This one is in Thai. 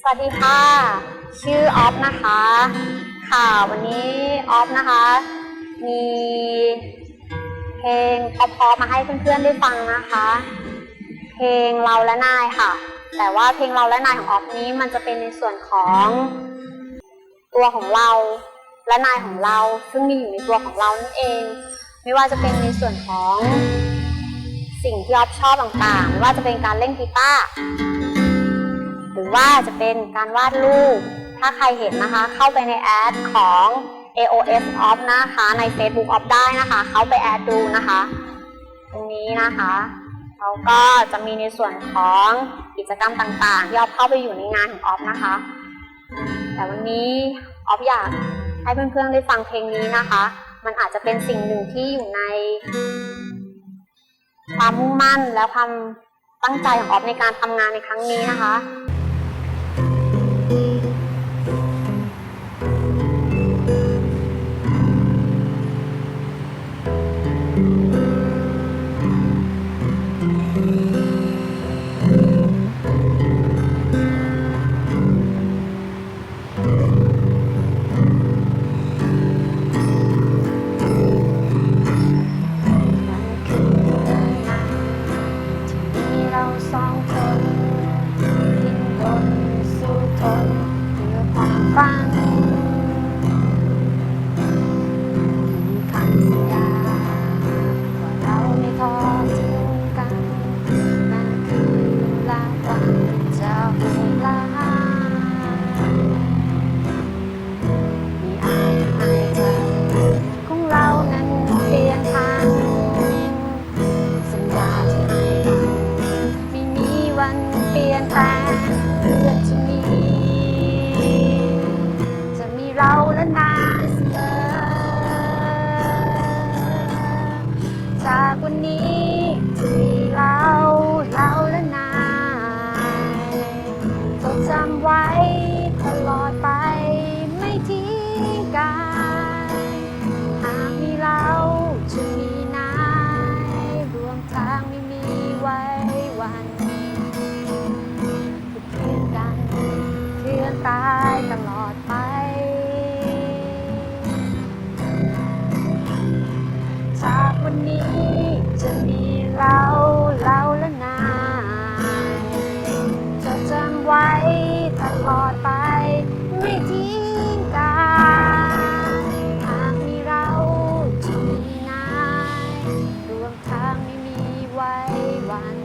สวัสดีค่ะ ชื่อออฟนะคะ ค่ะวันนี้ออฟนะคะ มีเพลงเพอๆมาให้เพื่อนๆได้ฟังนะคะ เพลงเราและนายค่ะ แต่ว่าเพลงเราและนายของออฟนี้มันจะเป็นในส่วนของตัวของเราและนายของเรา ซึ่งมีอยู่ในตัวของเรานั่นเอง ไม่ว่าจะเป็นในส่วนของสิ่งที่ออฟชอบต่างๆ ไม่ว่าจะเป็นการเล่นกีตาร์ หรือว่าจะเป็นการวาดรูป ถ้าใครเห็นนะคะเข้าไปในแอดของ AOS Off นะคะ ใน Facebook Off ได้นะคะ เข้าไปแอดดูนะคะ ตรงนี้นะคะเราก็จะมีในส่วนของกิจกรรมต่างๆ ที่ออฟเข้าไปอยู่ในงานของออฟนะคะ แต่วันนี้ออฟอยากให้เพื่อนๆได้ฟังเพลงนี้นะคะ มันอาจจะเป็นสิ่งหนึ่งที่อยู่ใน ความมุ่งมั่นและความตั้งใจของออฟในการทำงานในครั้งนี้นะคะ นี้เราเราและนายจดจำไว้ตลอดไปไม่ทิ้งกันหากมีเราจะมีนายรวมทางไม่มีไว้วันเพื่อนกันเพื่อนตายตลอดไปจากวันนี้ จะมีเราเราและนายจะจำไว้ตลอดไป ไม่ทิ้งกันหากมีเราจะมีนายรวมทางไม่มีไว้วัน